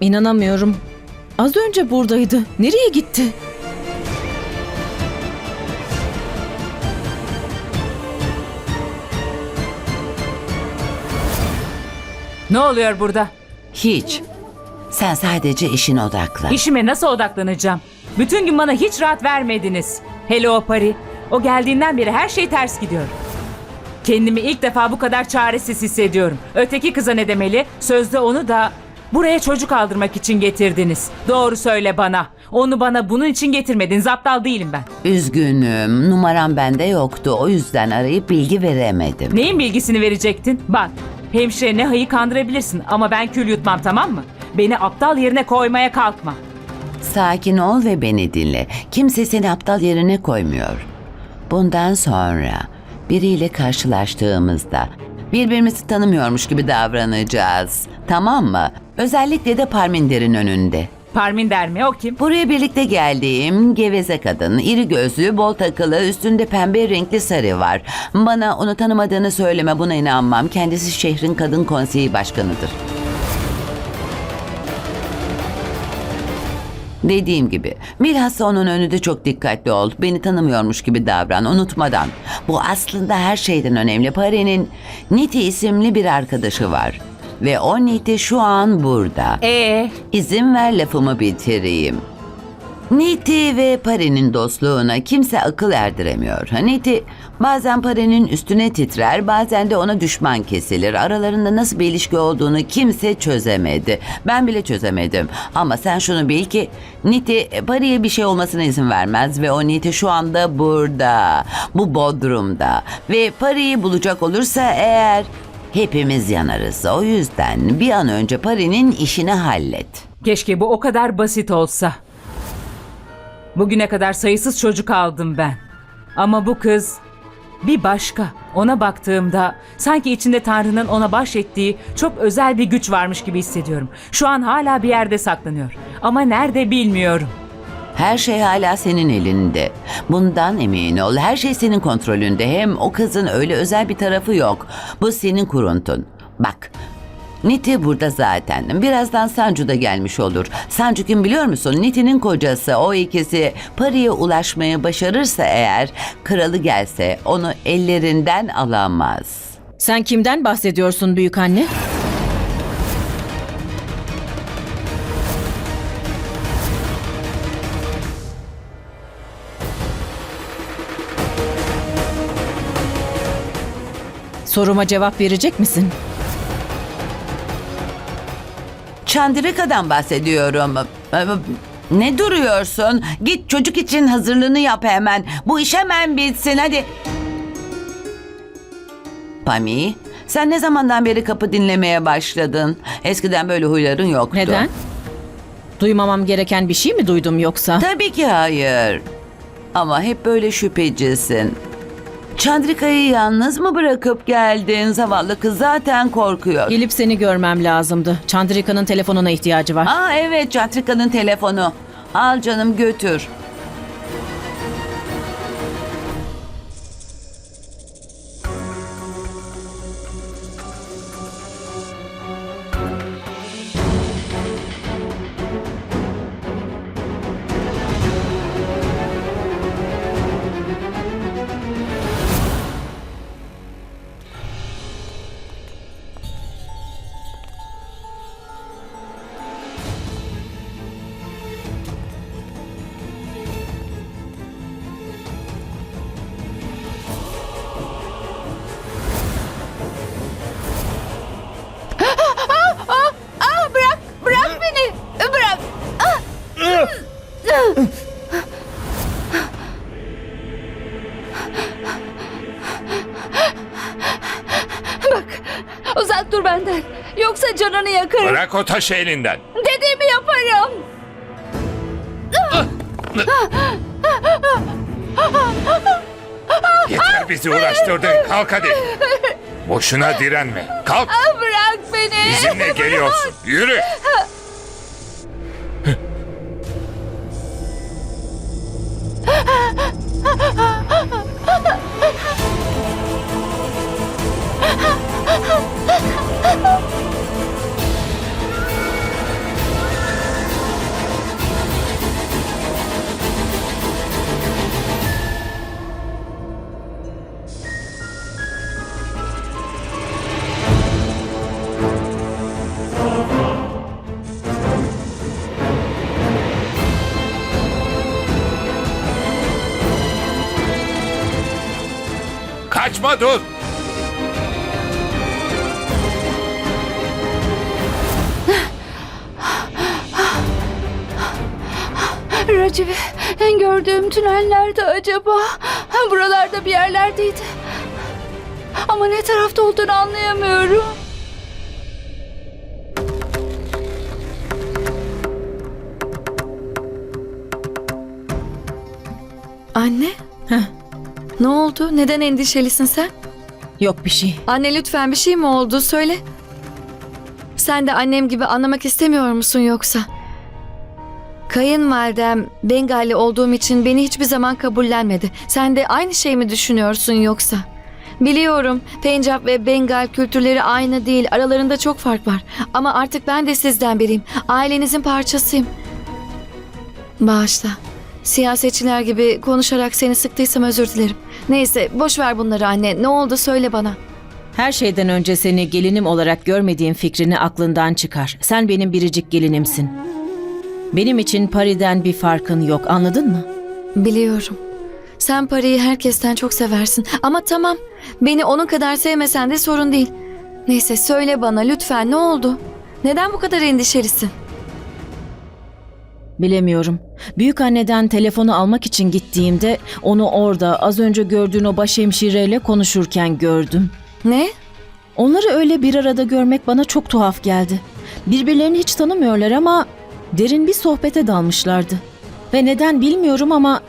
İnanamıyorum. Az önce buradaydı. Nereye gitti? Ne oluyor burada? Hiç. Sen sadece işine odaklan. İşime nasıl odaklanacağım? Bütün gün bana hiç rahat vermediniz. Hele o Pari. O geldiğinden beri her şey ters gidiyor. Kendimi ilk defa bu kadar çaresiz hissediyorum. Öteki kıza ne demeli? Sözde onu da buraya çocuk aldırmak için getirdiniz. Doğru söyle bana. Onu bana bunun için getirmediniz. Aptal değilim ben. Üzgünüm. Numaram bende yoktu. O yüzden arayıp bilgi veremedim. Neyin bilgisini verecektin? Bak, hemşire Neha'yı kandırabilirsin ama ben kül yutmam tamam mı? Beni aptal yerine koymaya kalkma. Sakin ol ve beni dinle. Kimse seni aptal yerine koymuyor. Bundan sonra biriyle karşılaştığımızda birbirimizi tanımıyormuş gibi davranacağız. Tamam mı? Özellikle de Parminder'in önünde. Parmin der mi? O kim? Buraya birlikte geldiğim geveze kadın, iri gözlü, bol takılı, üstünde pembe renkli sarı var. Bana onu tanımadığını söyleme buna inanmam. Kendisi şehrin kadın konseyi başkanıdır. Dediğim gibi bilhassa onun önünde çok dikkatli ol. Beni tanımıyormuş gibi davran unutmadan. Bu aslında her şeyden önemli. Pari'nin Niti isimli bir arkadaşı var. Ve o Niti şu an burada. Ee, İzin ver lafımı bitireyim. Niti ve Pari'nin dostluğuna kimse akıl erdiremiyor. Niti bazen Pari'nin üstüne titrer, bazen de ona düşman kesilir. Aralarında nasıl bir ilişki olduğunu kimse çözemedi. Ben bile çözemedim. Ama sen şunu bil ki Niti Pari'ye bir şey olmasına izin vermez ve o Niti şu anda burada. Bu bodrumda. Ve Pari'yi bulacak olursa eğer hepimiz yanarız. O yüzden bir an önce Pari'nin işini hallet. keşke bu o kadar basit olsa. Bugüne kadar sayısız çocuk aldım ben. Ama bu kız bir başka. Ona baktığımda sanki içinde Tanrı'nın ona bahşettiği çok özel bir güç varmış gibi hissediyorum. Şu an hala bir yerde saklanıyor. Ama nerede bilmiyorum. Her şey hala senin elinde. Bundan emin ol. Her şey senin kontrolünde. Hem o kızın öyle özel bir tarafı yok. Bu senin kuruntun. Bak. Niti burada zaten. Birazdan Sancu da gelmiş olur. Sancu kim biliyor musun? Niti'nin kocası. O ikisi paraya ulaşmaya başarırsa eğer kralı gelse onu ellerinden alamaz. Sen kimden bahsediyorsun büyük anne? Soruma cevap verecek misin? Çandirika'dan bahsediyorum. Ne duruyorsun? Git çocuk için hazırlığını yap hemen. Bu iş hemen bitsin hadi. Pami, sen ne zamandan beri kapı dinlemeye başladın? Eskiden böyle huyların yoktu. Neden? Duymamam gereken bir şey mi duydum yoksa? Tabii ki hayır. Ama hep böyle şüphecisin. Çandrika'yı yalnız mı bırakıp geldin? Zavallı kız zaten korkuyor. Gelip seni görmem lazımdı. Chandrika'nın telefonuna ihtiyacı var. Aa evet Çandrika'nın telefonu. Al canım götür. Bırak o taşı elinden. Dediğimi yaparım. Yeter bizi uğraştırdın. Kalk hadi. Boşuna direnme. Kalk. Bırak beni. Bizimle geliyorsun. Yürü. Kaçma dur. Racivi en gördüğüm tünel nerede acaba? Buralarda bir yerlerdeydi. Ama ne tarafta olduğunu anlayamıyorum. Anne? Heh. Ne oldu? Neden endişelisin sen? Yok bir şey. Anne lütfen bir şey mi oldu? Söyle. Sen de annem gibi anlamak istemiyor musun yoksa? Kayınvalidem Bengali olduğum için beni hiçbir zaman kabullenmedi. Sen de aynı şey mi düşünüyorsun yoksa? Biliyorum Pencap ve Bengal kültürleri aynı değil. Aralarında çok fark var. Ama artık ben de sizden biriyim. Ailenizin parçasıyım. Bağışla. Siyasetçiler gibi konuşarak seni sıktıysam özür dilerim. Neyse boş ver bunları anne. Ne oldu söyle bana. Her şeyden önce seni gelinim olarak görmediğim fikrini aklından çıkar. Sen benim biricik gelinimsin. Benim için Pari'den bir farkın yok anladın mı? Biliyorum. Sen parayı herkesten çok seversin. Ama tamam. Beni onun kadar sevmesen de sorun değil. Neyse söyle bana lütfen ne oldu? Neden bu kadar endişelisin? Bilemiyorum. Büyük anneden telefonu almak için gittiğimde onu orada az önce gördüğün o başhemşireyle konuşurken gördüm. Ne? Onları öyle bir arada görmek bana çok tuhaf geldi. Birbirlerini hiç tanımıyorlar ama derin bir sohbete dalmışlardı. Ve neden bilmiyorum ama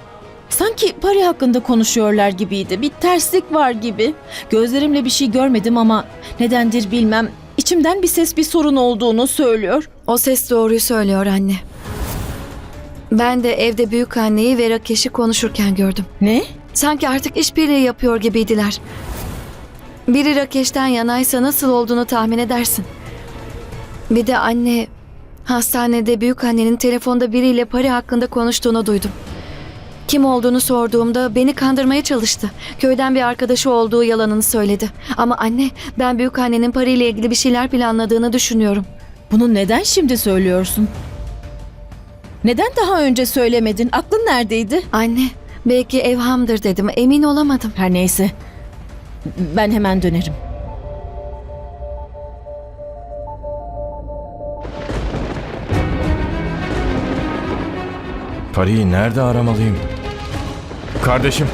sanki Pari hakkında konuşuyorlar gibiydi. Bir terslik var gibi. Gözlerimle bir şey görmedim ama nedendir bilmem. İçimden bir ses bir sorun olduğunu söylüyor. O ses doğruyu söylüyor anne. Ben de evde büyük anneyi ve Rakeş'i konuşurken gördüm. Ne? Sanki artık işbirliği yapıyor gibiydiler. Biri Rakeş'ten yanaysa nasıl olduğunu tahmin edersin. Bir de anne hastanede büyük annenin telefonda biriyle Pari hakkında konuştuğunu duydum. Kim olduğunu sorduğumda beni kandırmaya çalıştı. Köyden bir arkadaşı olduğu yalanını söyledi. Ama anne ben büyük annenin Pari ile ilgili bir şeyler planladığını düşünüyorum. Bunu neden şimdi söylüyorsun? Neden daha önce söylemedin? Aklın neredeydi? Anne belki evhamdır dedim emin olamadım. Her neyse. Ben hemen dönerim. Pari'yi nerede aramalıyım? Kardeşim.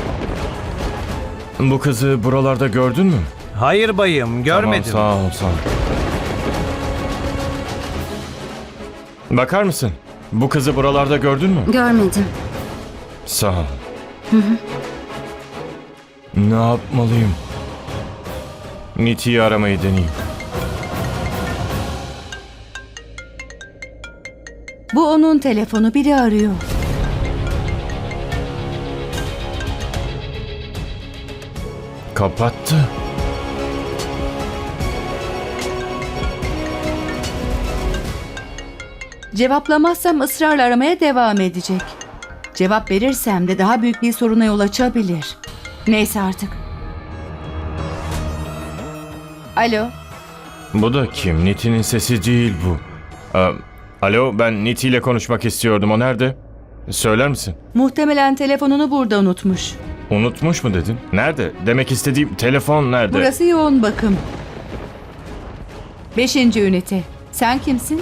Bu kızı buralarda gördün mü? Hayır bayım görmedim. Tamam, sağ ol, sağ ol. Bakar mısın? Bu kızı buralarda gördün mü? Görmedim. Sağ ol. Ne yapmalıyım? Niti'yi aramayı deneyeyim. Bu onun telefonu biri arıyor. Kapattı. Cevaplamazsam ısrarla aramaya devam edecek. Cevap verirsem de daha büyük bir soruna yol açabilir. Neyse artık. Alo, Bu da kim? Niti'nin sesi değil bu. Aa, alo ben Niti ile konuşmak istiyordum. O nerede? Söyler misin? muhtemelen telefonunu burada unutmuş. Unutmuş mu dedin? Nerede? Demek istediğim telefon nerede? Burası yoğun bakım. Beşinci ünite. Sen kimsin?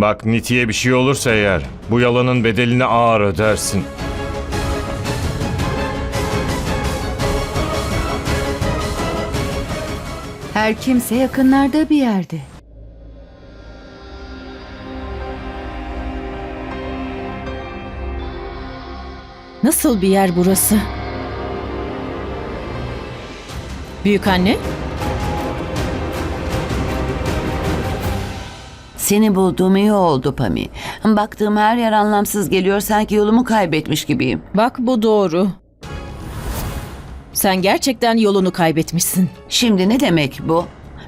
Bak Niti'ye bir şey olursa eğer bu yalanın bedelini ağır ödersin. Her kimse yakınlarda bir yerde. Nasıl bir yer burası? Büyük anne? Seni bulduğum iyi oldu Pami. Baktığım her yer anlamsız geliyor sanki yolumu kaybetmiş gibiyim. Bak bu doğru. Sen gerçekten yolunu kaybetmişsin. Şimdi ne demek bu?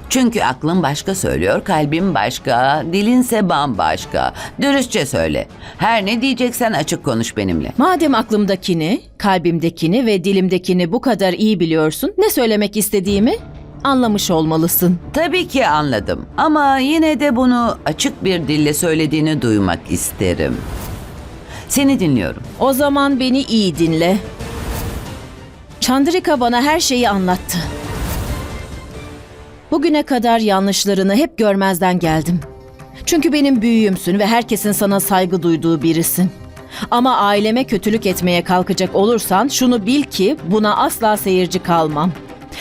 Çünkü aklın başka söylüyor, kalbin başka, dilinse bambaşka. Dürüstçe söyle. Her ne diyeceksen açık konuş benimle. Madem aklımdakini, kalbimdekini ve dilimdekini bu kadar iyi biliyorsun, ne söylemek istediğimi? Anlamış olmalısın. Tabii ki anladım ama yine de bunu açık bir dille söylediğini duymak isterim. Seni dinliyorum. O zaman beni iyi dinle. Chandrika bana her şeyi anlattı. Bugüne kadar yanlışlarını hep görmezden geldim. Çünkü benim büyüğümsün ve herkesin sana saygı duyduğu birisin. Ama aileme kötülük etmeye kalkacak olursan şunu bil ki buna asla seyirci kalmam.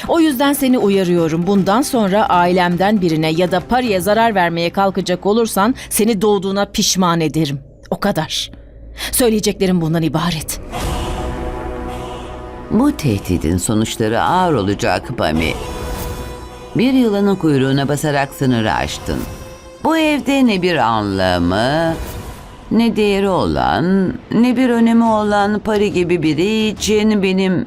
O yüzden seni uyarıyorum. Bundan sonra ailemden birine ya da Pari'ye zarar vermeye kalkacak olursan seni doğduğuna pişman ederim. O kadar. Söyleyeceklerim bundan ibaret. Bu tehdidin sonuçları ağır olacak Pami. Bir yılanın kuyruğuna basarak sınırı aştın. Bu evde ne bir anlamı, ne değeri olan, ne bir önemi olan Pari gibi biri için benim,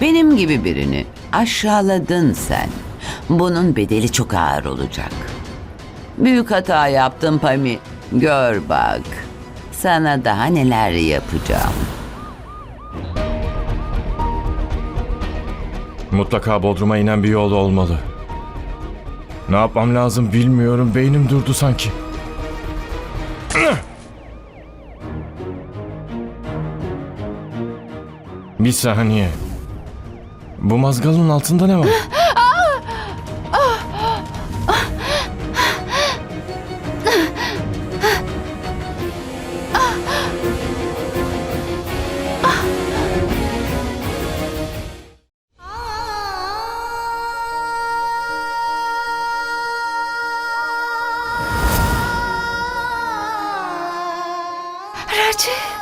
benim gibi birini aşağıladın sen. Bunun bedeli çok ağır olacak. Büyük hata yaptın Pami. Gör bak. Sana daha neler yapacağım. Mutlaka Bodrum'a inen bir yol olmalı. Ne yapmam lazım bilmiyorum. Beynim durdu sanki. Bir saniye. Bu mazgalın altında ne var? Raci.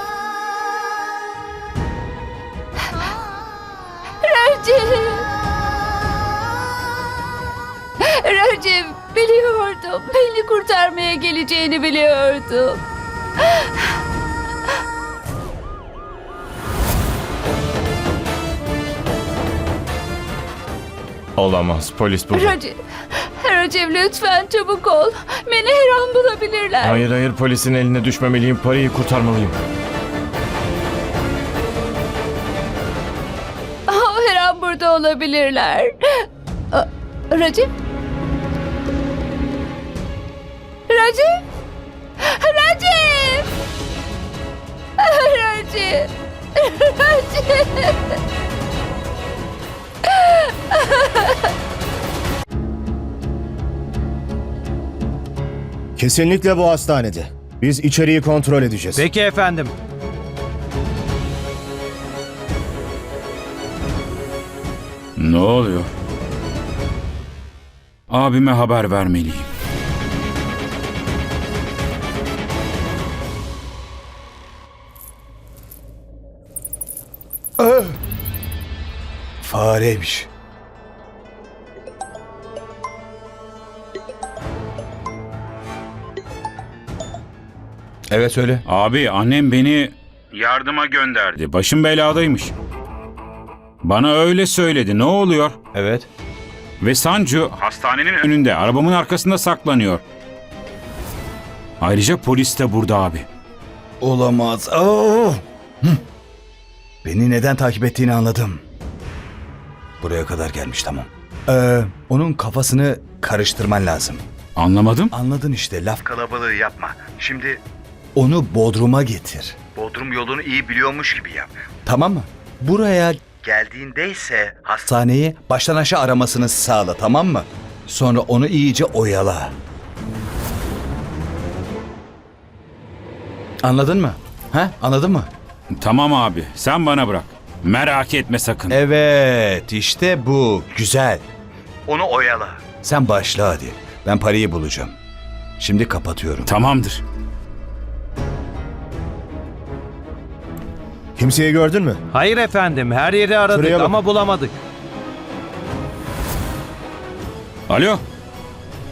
Biliyordum. Beni kurtarmaya geleceğini biliyordum. Olamaz. Polis burada. Raci. Raci lütfen çabuk ol. Beni her an bulabilirler. Hayır hayır polisin eline düşmemeliyim. Parayı kurtarmalıyım. Ah, her an burada olabilirler. Ah, Raci? Raci? Raci! Raci! Raci! Kesinlikle bu hastanede. Biz içeriği kontrol edeceğiz. Peki efendim. Ne oluyor? Abime haber vermeliyim. Fareymiş. Evet söyle. Abi annem beni yardıma gönderdi. Başım beladaymış. Bana öyle söyledi. Ne oluyor? Evet. Ve Sancu hastanenin önünde arabamın arkasında saklanıyor. Ayrıca polis de burada abi. Olamaz. Oo! Hı. Beni neden takip ettiğini anladım. Buraya kadar gelmiş tamam. Ee, onun kafasını karıştırman lazım. Anlamadım. Anladın işte laf kalabalığı yapma. Şimdi onu Bodrum'a getir. Bodrum yolunu iyi biliyormuş gibi yap. Tamam mı? Buraya geldiğinde ise hastaneyi baştan aşağı aramasını sağla tamam mı? Sonra onu iyice oyala. Anladın mı? Ha? Anladın mı? Tamam abi sen bana bırak. Merak etme sakın. Evet işte bu. Güzel. Onu oyala. Sen başla hadi. Ben parayı bulacağım. Şimdi kapatıyorum. Tamamdır. Kimseyi gördün mü? Hayır efendim her yeri aradık Şuraya bak. ama bulamadık. Alo.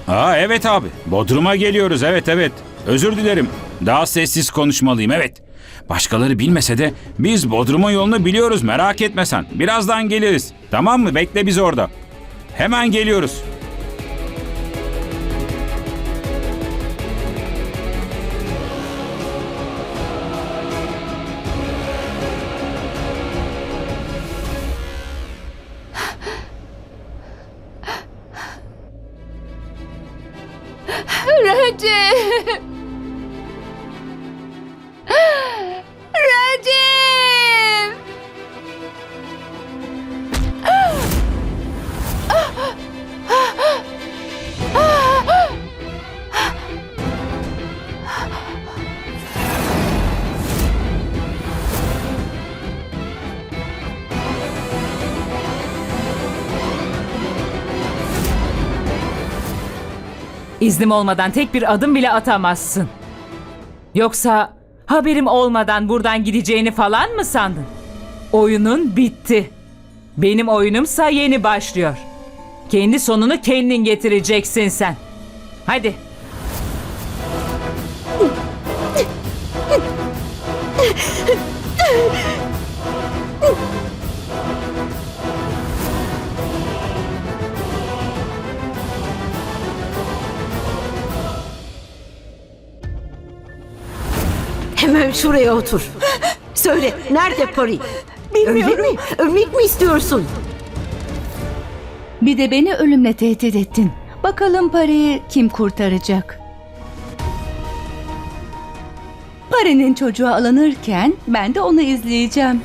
Aa evet abi. Bodrum'a geliyoruz. Evet evet. Özür dilerim. Daha sessiz konuşmalıyım. Evet. Başkaları bilmese de biz Bodrum'un yolunu biliyoruz. Merak etme sen. Birazdan geliriz. Tamam mı? Bekle biz orada. Hemen geliyoruz. İznim olmadan tek bir adım bile atamazsın. Yoksa haberim olmadan buradan gideceğini falan mı sandın? Oyunun bitti. Benim oyunumsa yeni başlıyor. Kendi sonunu kendin getireceksin sen. Hadi. Hemen şuraya otur. Söyle, nerede Pari? Bilmiyorum. Öyle mi? Ölmek mi istiyorsun? Bir de beni ölümle tehdit ettin. Bakalım parayı kim kurtaracak? Pari'nin çocuğa alınırken ben de onu izleyeceğim.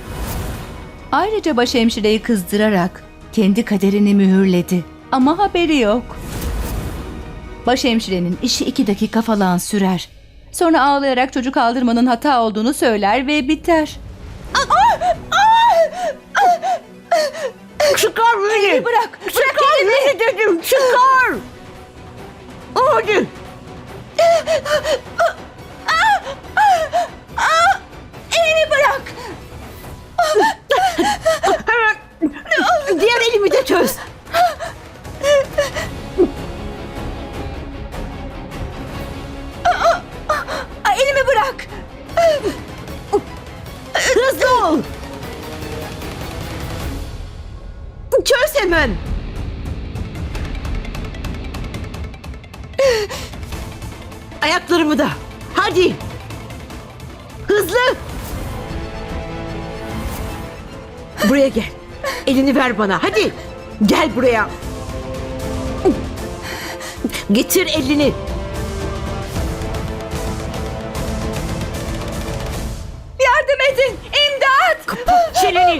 Ayrıca başhemşireyi kızdırarak kendi kaderini mühürledi. Ama haberi yok. Başhemşirenin işi iki dakika falan sürer. Sonra ağlayarak çocuk aldırmanın hata olduğunu söyler ve biter. Çıkar beni. Bırak! Çıkar beni dedim. Çıkar. Hadi. Elimi bırak! Ayaklarımı da. Hadi. Hızlı. Buraya gel. Elini ver bana. Hadi. Gel buraya. Getir elini. Yardım edin! İmdat! Çeneni.